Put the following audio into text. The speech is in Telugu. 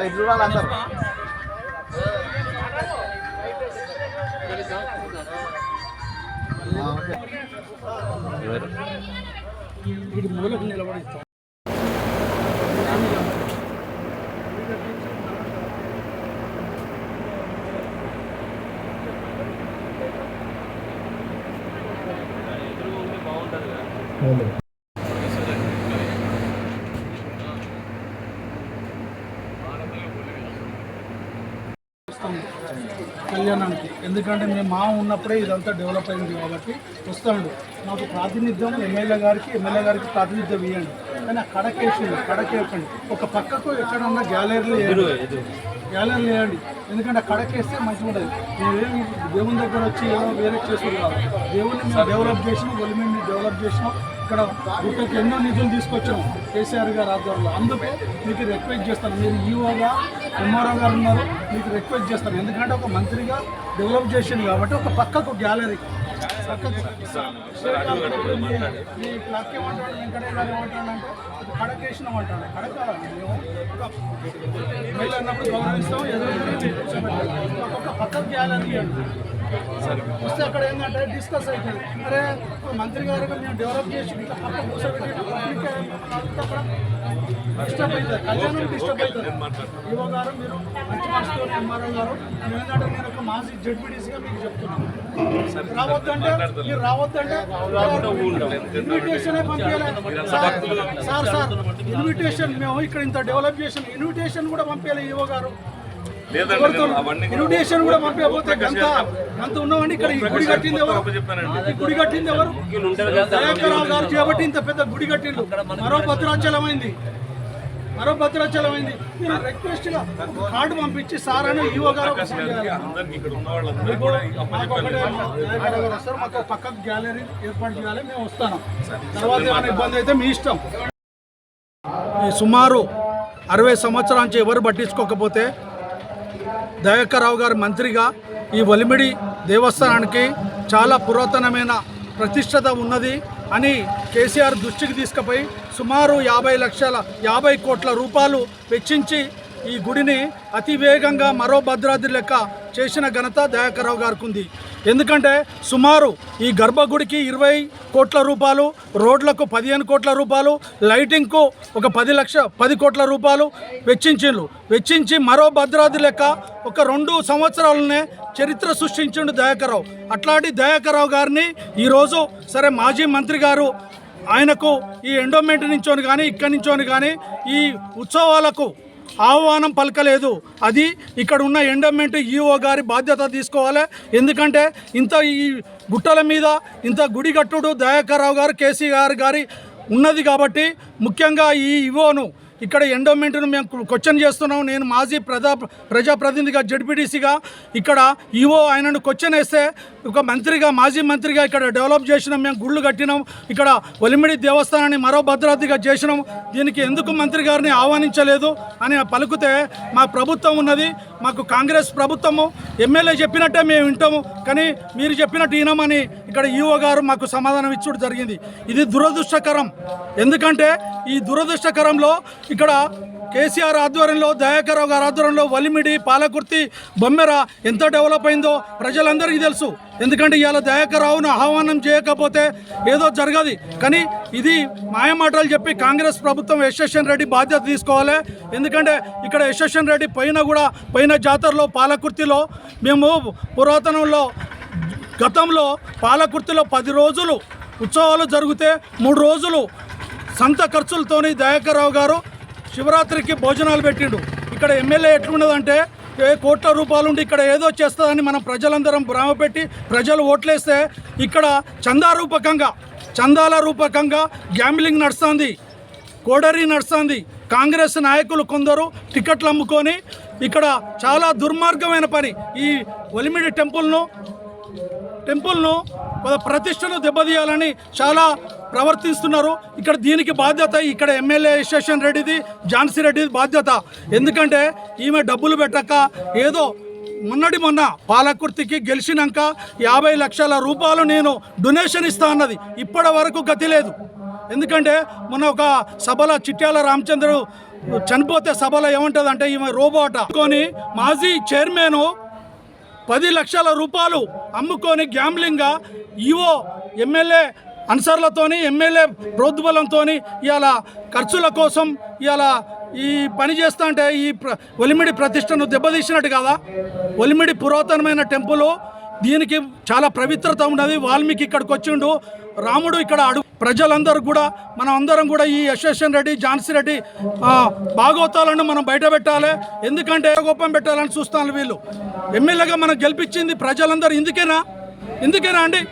ఇప్పుడు చూడాలి అందరు ఆ, వస్తాం కళ్యాణానికి. ఎందుకంటే మేము మా ఉన్నప్పుడే ఇదంతా డెవలప్ అయింది కాబట్టి వస్తాడు. మాకు ప్రాతినిధ్యం ఎమ్మెల్యే గారికి ఎమ్మెల్యే గారికి ప్రాతినిధ్యం ఇవ్వండి కానీ ఆ కడకేసి కడకేయకండి. ఒక పక్కకు ఎక్కడన్నా గ్యాలరీలు గ్యాలరీ లేయండి ఎందుకంటే ఆ కడకేస్తే మంచిగా ఉంటుంది మేమేమి దేవుని దగ్గర వచ్చి ఏదో వేరే చేసుకుని కాదు దేవుడిని మేము డెవలప్ చేసినాం గవర్నమెంట్ని డెవలప్ చేసినాం. ఇక్కడ గుట్టకి ఎన్నో నిధులు తీసుకొచ్చాం కేసీఆర్ గారు ఆధ్వర్యంలో. అందుకే మీకు రిక్వెస్ట్ చేస్తాను. మీరు ఈఓగా ఎంఆర్ఓ గారు ఉన్నారు మీకు రిక్వెస్ట్ చేస్తాను. ఎందుకంటే ఒక మంత్రిగా డెవలప్ చేసింది కాబట్టి ఒక పక్కకు గ్యాలరీ పక్కకు మీ ఏమంటాడు వెంకటయ్య గారు కడకేసినాం అంటాడు కడకాల మేము ఎమ్మెల్యే అన్నప్పుడు గౌరవిస్తాం ఎదురు ఒక పక్కకు వస్తే అక్కడ ఏంటంటే డిస్కస్ అవుతుంది అరే మంత్రి గారు మేము డెవలప్ చేసి ఇట్లా పక్క అక్కడ డిస్టర్బ్ అవుతుంది కళ్యాణం డిస్టర్బ్ అవుతుంది యువ గారు మీరు మంచి మనసుతో ఎంఆర్ఓ గారు నేను ఏంటంటే నేను ఒక మాజీ జడ్పీడీసీగా మీకు చెప్తున్నాను రావద్దంటే మీరు రావద్దంటే ఇన్విటేషన్ పంపించాలి. సార్ సార్ ఇన్విటేషన్ మేము ఇక్కడ ఇంత డెవలప్ చేసిన ఇన్విటేషన్ కూడా పంపించాలి ఈవో గారు. ఇన్విటేషన్ కూడా పంపించకపోతే గంత గంత ఉన్నవండి ఇక్కడ ఈ గుడి కట్టింది ఎవరు? ఈ గుడి కట్టింది ఎవరు? దయాకరావు గారు చేపట్టి ఇంత పెద్ద గుడి కట్టిండు. మరో భద్రాచలం అయింది. మరో భద్రాచలం అయింది మీరు రిక్వెస్ట్గా కార్డు పంపించి సార్ అని ఈవో గారు. మీకు వస్తారు? పక్కకు గ్యాలరీ ఏర్పాటు చేయాలి మేము వస్తాను. తర్వాత ఏమైనా ఇబ్బంది అయితే మీ ఇష్టం. ఈ సుమారు అరవై సంవత్సరాల నుంచి ఎవరు పట్టించుకోకపోతే దయాకర్రావు గారు మంత్రిగా ఈ ఒలిమిడి దేవస్థానానికి చాలా పురాతనమైన ప్రతిష్టత ఉన్నది అని కేసీఆర్ దృష్టికి తీసుకుపోయి సుమారు యాభై లక్షల యాభై కోట్ల రూపాయలు వెచ్చించి ఈ గుడిని అతి వేగంగా మరో భద్రాద్రి లెక్క చేసిన ఘనత దయాకరావు గారికి ఉంది ఎందుకంటే సుమారు ఈ గర్భగుడికి ఇరవై కోట్ల రూపాయలు రోడ్లకు పదిహేను కోట్ల రూపాయలు లైటింగ్కు ఒక పది లక్ష పది కోట్ల రూపాయలు వెచ్చించిండ్రు. వెచ్చించి మరో భద్రాద్రి లెక్క ఒక రెండు సంవత్సరాలనే చరిత్ర సృష్టించిండు దయాకరావు అట్లాంటి దయాకరావు గారిని ఈరోజు సరే మాజీ మంత్రి గారు ఆయనకు ఈ ఎండోమెంట్ నుంచోని కానీ ఇక్కడి నుంచోని కానీ ఈ ఉత్సవాలకు ఆహ్వానం పలకలేదు. అది ఇక్కడ ఉన్న ఎండోమెంట్ ఈఓ గారి బాధ్యత తీసుకోవాలి. ఎందుకంటే ఇంత ఈ గుట్టల మీద ఇంత గుడి కట్టుడు దయాకర్రావు గారు కేసీ గారు గారి ఉన్నది కాబట్టి ముఖ్యంగా ఈ ఈఓను ఇక్కడ ఎండోమెంట్ను మేము క్వశ్చన్ చేస్తున్నాం నేను మాజీ ప్రజా ప్రజాప్రతినిధిగా జడ్పీటీసీగా ఇక్కడ ఈవో ఆయనను క్వశ్చన్ వేస్తే ఒక మంత్రిగా మాజీ మంత్రిగా ఇక్కడ డెవలప్ చేసినాం మేము గుళ్ళు కట్టినాం. ఇక్కడ ఒలిమిడి దేవస్థానాన్ని మరో భద్రాద్రిగా చేసినాం. దీనికి ఎందుకు మంత్రి గారిని ఆహ్వానించలేదు అని పలుకుతే మా ప్రభుత్వం ఉన్నది. మాకు కాంగ్రెస్ ప్రభుత్వము ఎమ్మెల్యే చెప్పినట్టే మేము వింటాము. కానీ మీరు చెప్పినట్టు వినమని ఇక్కడ ఈఓ గారు మాకు సమాధానం ఇచ్చుడు జరిగింది. ఇది దురదృష్టకరం. ఎందుకంటే ఈ దురదృష్టకరంలో ఇక్కడ కేసీఆర్ ఆధ్వర్యంలో దయాకరావు గారి ఆధ్వర్యంలో వలిమిడి పాలకుర్తి బొమ్మెర ఎంత డెవలప్ అయిందో ప్రజలందరికీ తెలుసు. ఎందుకంటే ఇవాళ దయాకరావును ఆహ్వానం చేయకపోతే ఏదో జరగదు. కానీ ఇది మాయమాటలు చెప్పి కాంగ్రెస్ ప్రభుత్వం యశస్వన్ రెడ్డి బాధ్యత తీసుకోవాలి. ఎందుకంటే ఇక్కడ యశస్వన్ రెడ్డి పైన కూడా పైన జాతరలో పాలకుర్తిలో మేము పురాతనంలో గతంలో పాలకుర్తిలో పది రోజులు ఉత్సవాలు జరిగితే మూడు రోజులు సొంత ఖర్చులతోని దయాకర్రావు గారు శివరాత్రికి భోజనాలు పెట్టిండు. ఇక్కడ ఎమ్మెల్యే ఎట్లున్నదంటే ఏ కోట్ల రూపాయలుండి ఇక్కడ ఏదో చేస్తుందని మనం ప్రజలందరం భ్రమపెట్టి ప్రజలు ఓట్లేస్తే ఇక్కడ చందా రూపకంగా చందాల రూపకంగా గ్యాంబ్లింగ్ నడుస్తుంది. కోడరి నడుస్తుంది. కాంగ్రెస్ నాయకులు కొందరు టికెట్లు అమ్ముకొని ఇక్కడ చాలా దుర్మార్గమైన పని. ఈ ఒలిమిడి టెంపుల్ను టెంపుల్ను ప్రతిష్టను దెబ్బతీయాలని చాలా ప్రవర్తిస్తున్నారు. ఇక్కడ దీనికి బాధ్యత ఇక్కడ ఎమ్మెల్యే శేషన్ రెడ్డిది ఝాన్సీ రెడ్డిది బాధ్యత. ఎందుకంటే ఈమె డబ్బులు పెట్టక ఏదో మొన్నటి మొన్న పాలకుర్తికి గెలిచినాక యాభై లక్షల రూపాయలు నేను డొనేషన్ ఇస్తా అన్నది. ఇప్పటి వరకు గతి లేదు. ఎందుకంటే మొన్న ఒక సభలో చిట్యాల రామచంద్రు చనిపోతే సభలో ఏమంటుందంటే ఈమె రోబోట కొని మాజీ చైర్మన్ పది లక్షల రూపాయలు అమ్ముకొని గ్యాంబ్లింగ్గా ఈవో ఎమ్మెల్యే అన్సర్లతోని ఎమ్మెల్యే ప్రోద్బలంతో ఇవాళ ఖర్చుల కోసం ఇవాళ ఈ పని చేస్తా అంటే ఈ ప్ర ఒలిమిడి ప్రతిష్టను దెబ్బతీసినట్టు కదా? ఒలిమిడి పురాతనమైన టెంపుల్ దీనికి చాలా పవిత్రత ఉన్నది. వాల్మీకి ఇక్కడికి వచ్చిండు రాముడు ఇక్కడ అడుగు ప్రజలందరూ కూడా మనం అందరం కూడా ఈ యశ్వశన్ రెడ్డి ఝాన్సీ రెడ్డి భాగవతాలను మనం బయట పెట్టాలి. ఎందుకంటే గొప్పం పెట్టాలని చూస్తాను వీళ్ళు. ఎమ్మెల్యేగా మనం గెలిపించింది ప్రజలందరూ. ఇందుకేనా? ఎందుకేనా అండి?